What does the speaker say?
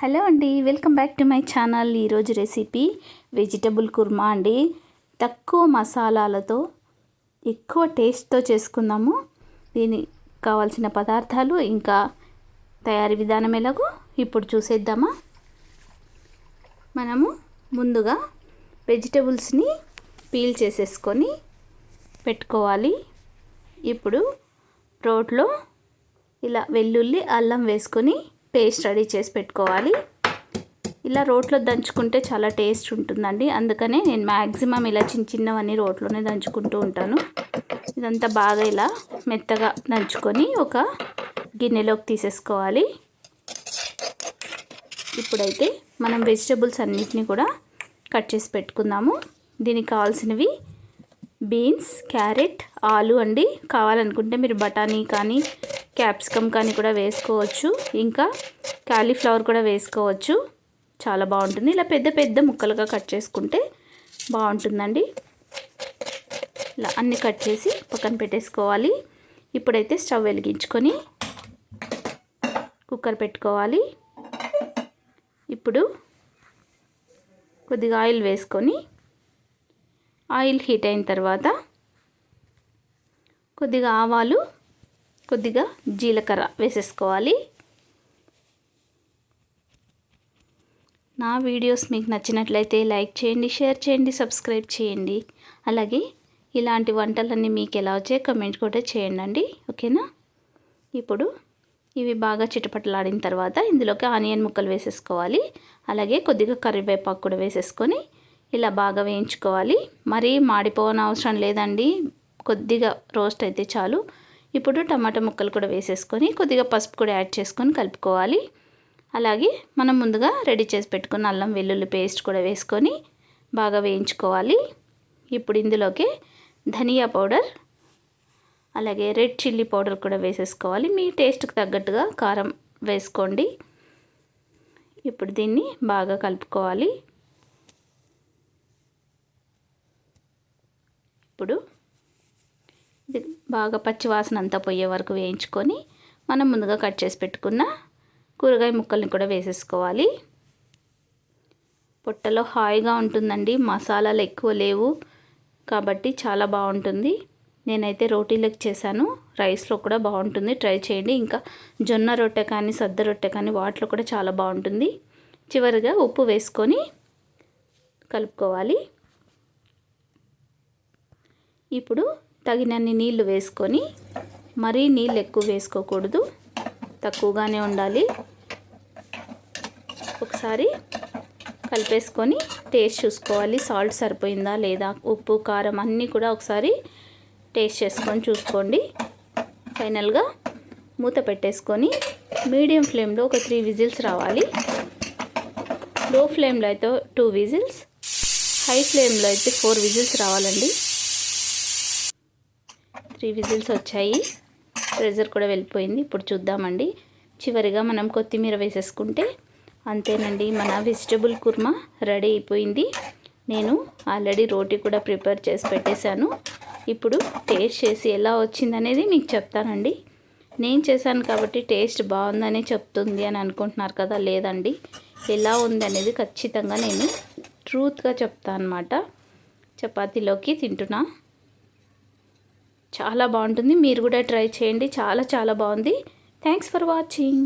Hello అండి welcome back to my channel. ఈరోజు recipe vegetable kurma అండి. తక్కువ మసాలాలతో ఎక్కువ టేస్ట్తో చేసుకుందాము. దీనికి కావాల్సిన పదార్థాలు ఇంకా తయారీ విధానం ఎలాగో ఇప్పుడు చూసేద్దామా. మనము ముందుగా వెజిటబుల్స్ని పీల్ చేసేసుకొని పెట్టుకోవాలి. ఇప్పుడు రోట్లో ఇలా వెల్లుల్లి అల్లం వేసుకొని పేస్ట్ రెడీ చేసి పెట్టుకోవాలి. ఇలా రోట్లో దంచుకుంటే చాలా టేస్ట్ ఉంటుందండి. అందుకనే నేను మ్యాక్సిమం ఇలా చిన్న చిన్నవన్నీ రోట్లోనే దంచుకుంటూ ఉంటాను. ఇదంతా బాగా ఇలా మెత్తగా దంచుకొని ఒక గిన్నెలోకి తీసేసుకోవాలి. ఇప్పుడైతే మనం వెజిటబుల్స్ అన్నిటినీ కూడా కట్ చేసి పెట్టుకుందాము. దీనికి కావాల్సినవి బీన్స్ క్యారెట్ ఆలు అండి. కావాలనుకుంటే మీరు బఠానీ కానీ క్యాప్సికమ్ కానీ కూడా వేసుకోవచ్చు. ఇంకా క్యాలీఫ్లవర్ కూడా వేసుకోవచ్చు. చాలా బాగుంటుంది. ఇలా పెద్ద పెద్ద ముక్కలుగా కట్ చేసుకుంటే బాగుంటుందండి. ఇలా అన్నీ కట్ చేసి పక్కన పెట్టేసుకోవాలి. ఇప్పుడైతే స్టవ్ వెలిగించుకొని కుక్కర్ పెట్టుకోవాలి. ఇప్పుడు కొద్దిగా ఆయిల్ వేసుకొని ఆయిల్ హీట్ అయిన తర్వాత కొద్దిగా ఆవాలు కొద్దిగా జీలకర్ర వేసేసుకోవాలి. నా వీడియోస్ మీకు నచ్చినట్లయితే లైక్ చేయండి షేర్ చేయండి సబ్స్క్రైబ్ చేయండి. అలాగే ఇలాంటి వంటలన్నీ మీకు ఎలా వచ్చాయి కమెంట్ కూడా చేయండి ఓకేనా? ఇప్పుడు ఇవి బాగా చిటపటలాడిన తర్వాత ఇందులోకి ఆనియన్ ముక్కలు వేసేసుకోవాలి. అలాగే కొద్దిగా కరివేపాకు కూడా వేసేసుకొని ఇలా బాగా వేయించుకోవాలి. మరీ మాడిపోవని అవసరం లేదండి. కొద్దిగా రోస్ట్ అయితే చాలు. ఇప్పుడు టమాటా ముక్కలు కూడా వేసేసుకొని కొద్దిగా పసుపు కూడా యాడ్ చేసుకొని కలుపుకోవాలి. అలాగే మనం ముందుగా రెడీ చేసి పెట్టుకున్న అల్లం వెల్లుల్లి పేస్ట్ కూడా వేసుకొని బాగా వేయించుకోవాలి. ఇప్పుడు ఇందులోకి ధనియా పౌడర్ అలాగే రెడ్ చిల్లీ పౌడర్ కూడా వేసేసుకోవాలి. మీ టేస్ట్కి తగ్గట్టుగా కారం వేసుకోండి. ఇప్పుడు దీన్ని బాగా కలుపుకోవాలి. ఇప్పుడు ఇది బాగా పచ్చివాసన అంతా పోయే వరకు వేయించుకొని మనం ముందుగా కట్ చేసి పెట్టుకున్న కూరగాయ ముక్కల్ని కూడా వేసేసుకోవాలి. పొట్టలో హాయిగా ఉంటుందండి. మసాలాలు ఎక్కువ లేవు కాబట్టి చాలా బాగుంటుంది. నేనైతే రోటీలకు చేశాను. రైస్లో కూడా బాగుంటుంది. ట్రై చేయండి. ఇంకా జొన్న రొట్టె కానీ సద్ద రొట్టె కానీ వాటిలో కూడా చాలా బాగుంటుంది. చివరిగా ఉప్పు వేసుకొని కలుపుకోవాలి. ఇప్పుడు తగినన్ని నీళ్ళు వేసుకొని మరీ నీళ్ళు ఎక్కువ వేసుకోకూడదు. తక్కువగానే ఉండాలి. ఒకసారి కలిపేసుకొని టేస్ట్ చూసుకోవాలి. సాల్ట్ సరిపోయిందా లేదా? ఉప్పు కారం అన్నీ కూడా ఒకసారి టేస్ట్ చేసుకొని చూసుకోండి. ఫైనల్గా మూత పెట్టేసుకొని మీడియం ఫ్లేమ్లో ఒక త్రీ విజిల్స్ రావాలి. లో ఫ్లేమ్లో అయితే టూ విజిల్స్ హై ఫ్లేమ్లో అయితే ఫోర్ విజిల్స్ రావాలండి. త్రీ విజిల్స్ వచ్చాయి. ప్రెజర్ కూడా వెళ్ళిపోయింది. ఇప్పుడు చూద్దామండి. చివరిగా మనం కొత్తిమీర వేసేసుకుంటే అంతేనండి. మన వెజిటబుల్ కుర్మా రెడీ అయిపోయింది. నేను ఆల్రెడీ రోటీ కూడా ప్రిపేర్ చేసి పెట్టేశాను. ఇప్పుడు టేస్ట్ చేసి ఎలా వచ్చిందనేది మీకు చెప్తానండి. నేను చేశాను కాబట్టి టేస్ట్ బాగుందని చెప్తుంది అని అనుకుంటున్నారు కదా లేదండి. ఎలా ఉంది అనేది ఖచ్చితంగా నేను ట్రూత్గా చెప్తాను అనమాట చపాతీలోకి తింటున్నా. చాలా బాగుంటుంది. మీరు కూడా ట్రై చేయండి. చాలా చాలా బాగుంది. Thanks for watching